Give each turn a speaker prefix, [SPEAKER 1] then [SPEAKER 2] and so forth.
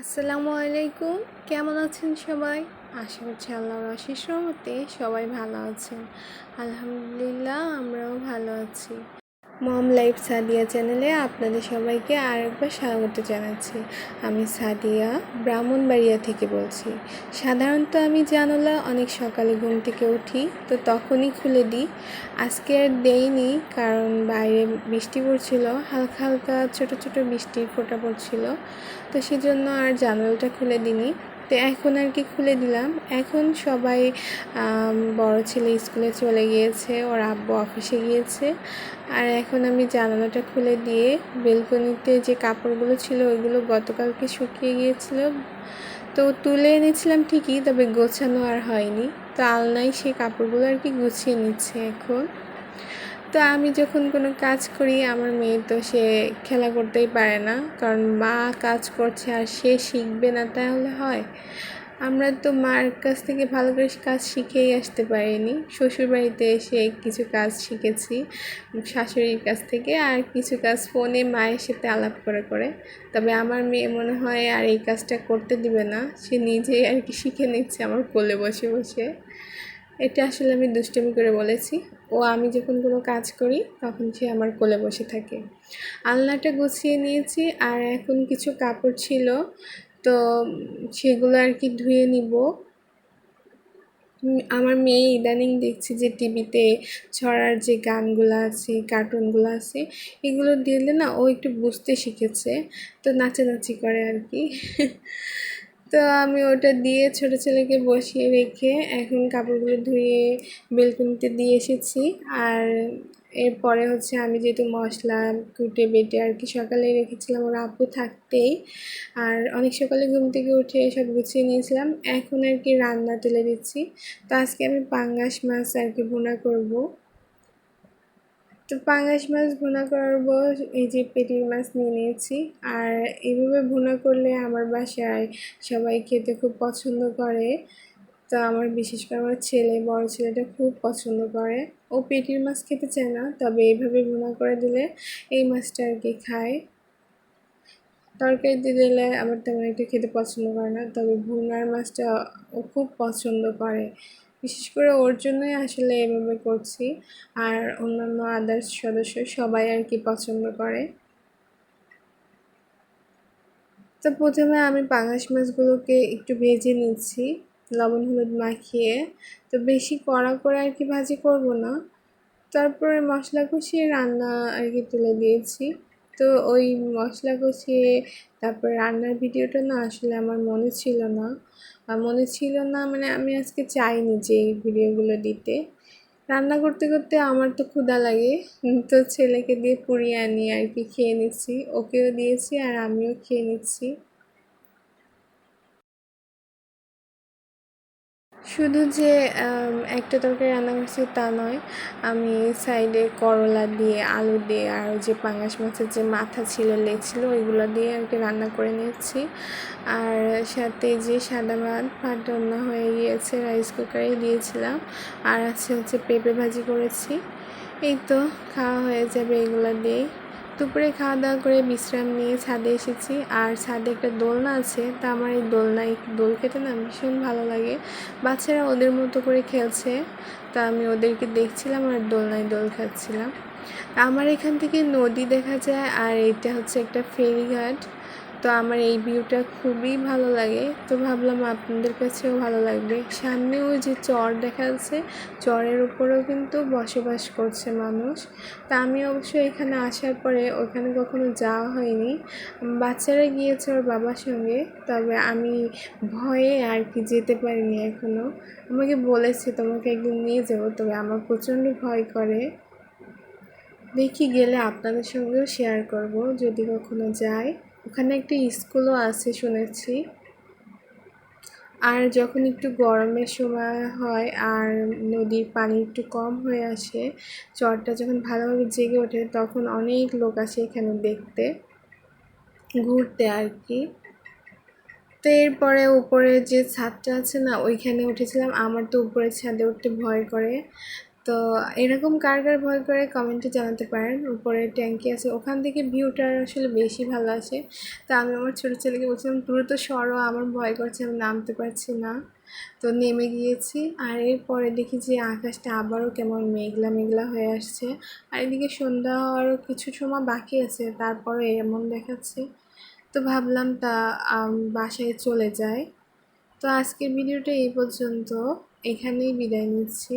[SPEAKER 1] আসসালামু আলাইকুম। কেমন আছেন সবাই? আশা করছি আল্লাহর অশেষ রহমতে সবাই ভালো আছেন। আলহামদুলিল্লাহ, আমরাও ভালো আছি। মম লাইফ সাদিয়া চ্যানেলে আপনাদের সবাইকে আরেকবার স্বাগত জানাচ্ছি। আমি সাদিয়া, ব্রাহ্মণবাড়িয়া থেকে বলছি। সাধারণত আমি জানলা অনেক সকালে ঘুম থেকে উঠি, তো তখনই খুলে দিই। আজকে আর দেইনি, কারণ বাইরে বৃষ্টি পড়ছিল, হালকা হালকা ছোট ছোট বৃষ্টির ফোঁটা পড়ছিল, তো সেজন্য আর জানলাটা খুলে দিইনি। তো এখন আর কি খুলে দিলাম। এখন সবাই বড় ছেলে স্কুলে চলে গিয়েছে, ওর আব্বু অফিসে গিয়েছে। আর এখন আমি জানালাটা খুলে দিয়ে বেলকনিতে যে কাপড়গুলো ছিল ওইগুলো গতকালকে শুকিয়ে গিয়েছিল। তো তুলে এনেছিলাম ঠিকই, তবে গোছানো আর হয়নি। তো আলনায় সেই কাপড়গুলো আর কি গুছিয়ে নিচ্ছে এখন। তো আমি যখন কোনো কাজ করি, আমার মেয়ে তো সে খেলা করতেই পারে না। কারণ মা কাজ করছে আর সে শিখবে না তাহলে হয়। আমরা তো মার কাছ থেকে ভালো করে কাজ শিখেই আসতে পারিনি। শ্বশুরবাড়িতে এসে কিছু কাজ শিখেছি শাশুড়ির কাছ থেকে আর কিছু কাজ ফোনে মায়ের সাথে আলাপ করে করে। তবে আমার মেয়ে মনে হয় আর এই কাজটা করতে দিবে না। সে নিজেই আর কি শিখে নিচ্ছে আমার কোলে বসে বসে। এটা আসলে আমি দুষ্টমি করে বলেছি। ও, আমি যখন কোনো কাজ করি, তখন সে আমার কোলে বসে থাকে। আলনাটা গুছিয়ে নিয়েছি আর এখন কিছু কাপড় ছিল, তো সেগুলো আর কি ধুয়ে নিব। আমার মেয়ে ইদানিং দেখছি যে টিভিতে ছড়ার যে গানগুলো আছে, কার্টুনগুলো আছে, এগুলো দিলে না ও একটু বুঝতে শিখেছে। তো নাচানাচি করে আর কি। তো আমি ওটা দিয়ে ছোটো ছেলেকে বসিয়ে রেখে এখন কাপড়গুলো ধুয়ে বেলকুনিতে দিয়ে এসেছি। আর এরপরে হচ্ছে আমি যেহেতু মশলা, কুটে, বেটে আর কি সকালে রেখেছিলাম, ওর আপু থাকতেই। আর অনেক সকালে ঘুম থেকে উঠে সব গুছিয়ে নিয়েছিলাম। এখন আর কি রান্না তুলে দিচ্ছি। তো আজকে আমি পাঙ্গাস মাছ আর কি ভুনা করব। তো পাঙ্গাস মাছ ভুনা করব এই যে পেটির মাছ নিয়ে নিয়েছি। আর এইভাবে ভুনা করলে আমার বাসায় সবাই খেতে খুব পছন্দ করে। তো আমার বিশেষ করে আমার ছেলে, বড় ছেলেটা খুব পছন্দ করে। ও পেটির মাছ খেতে চায় না, তবে এইভাবে ভুনা করে দিলে এই মাছটা আর কি খায়। তরকারিতে দিলে আমার তেমন একটা খেতে পছন্দ করে না, তবে ভুনার মাছটা ও খুব পছন্দ করে। বিশেষ করে ওর জন্যই আসলে এভাবে করছি। আর অন্যান্য আদার্স সদস্য সবাই আর কি পছন্দ করে। তো প্রথমে আমি পাঙাশ মাছগুলোকে একটু ভেজে নিচ্ছি, লবণ, হলুদ মাখিয়ে। তো বেশি কড়া করে আর কি ভাজি করব না। তারপরে মশলা কষিয়ে রান্না আর কি তুলে দিয়েছি। তো ওই মশলা কষিয়ে তারপর রান্নার ভিডিওটা না আসলে আমার মনে ছিল না। মনে ছিল না মানে আমি আজকে চাইনি যে এই ভিডিওগুলো দিতে। রান্না করতে করতে আমার তো ক্ষুধা লাগে, তো ছেলেকে দিয়ে পুড়িয়ে আনি আর কি খেয়ে নিচ্ছি, ওকেও দিয়েছি আর আমিও খেয়ে নিচ্ছি। শুধু যে একটা তরকারি রান্না করছি তা নয়, আমি সাইডে করলা দিয়ে, আলু দিয়ে, আর যে পাঙাশ মাছের যে মাথা ছিল লে ছিল, ওইগুলো দিয়ে আর কি রান্না করে নিচ্ছি আর সাথে যে সাদা ভাত ভাত রান্না হয়ে গিয়েছে রাইস কুকারে দিয়েছিলাম। আর আছে হচ্ছে পেঁপে ভাজি করেছি। এই তো, খাওয়া হয়ে যাবে এগুলো দিয়েই। দুপুরে খাওয়া দাওয়া করে বিশ্রাম নিয়ে ছাদে এসেছি। আর ছাদে একটা দোলনা আছে, তা আমার এই দোলনায় দোল খেতে না ভীষণ ভালো লাগে। বাচ্চারা ওদের মতো করে খেলছে, তা আমি ওদেরকে দেখছিলাম আর দোলনায় দোল খাচ্ছিলাম। আমার এখান থেকে নদী দেখা যায়, আর এটা হচ্ছে একটা ফেরিঘাট। তো আমার এই ভিউটা খুবই ভালো লাগে। তো ভাবলাম আপনাদের কাছেও ভালো লাগবে। সামনে ওই যে চর দেখা যাচ্ছে, চরের উপরেও কিন্তু বসবাস করছে মানুষ। তা আমি অবশ্য এখানে আসার পরে ওখানে কখনো যাওয়া হয়নি। বাচ্চারা গিয়েছে ওর বাবার সঙ্গে, তবে আমি ভয়ে আর কি যেতে পারিনি এখনও আমাকে বলেছে, তোমাকে একদিন নিয়ে যাব। তবে আমার প্রচণ্ড ভয় করে। দেখি গেলে আপনাদের সঙ্গেও শেয়ার করব, যদি কখনো যায়। ওখানে একটি স্কুলও আছে শুনেছি। আর যখন একটু গরমের সময় হয় আর নদীর পানি একটু কম হয়ে আসে, চরটা যখন ভালোভাবে জেগে ওঠে তখন অনেক লোক আসে এখানে দেখতে, ঘুরতে আর কি। তো এরপরে উপরে যে ছাদটা আছে না, ওইখানে উঠেছিলাম। আমার তো উপরে ছাদে উঠতে ভয় করে। তো এরকম কার কার ভয় করে কমেন্টে জানাতে পারেন। উপরে ট্যাঙ্কি আছে, ওখান থেকে ভিউটা আসলে বেশি ভালো আসে। তো আমি আমার ছোটো ছেলেকে বলছিলাম তুই তো সরো, আমার ভয় করছে, আমি নামতে পারছি না। তো নেমে গিয়েছি, আর এরপরে দেখি যে আকাশটা আবারও কেমন মেঘলা মেঘলা হয়ে আসছে। আর এদিকে সন্ধ্যা হওয়ারও কিছু সময় বাকি আছে, তারপরে এমন দেখাচ্ছে। তো ভাবলাম তা বাসায় চলে যায় তো আজকের ভিডিওটা এই পর্যন্ত। এখানেই বিদায় নিচ্ছি।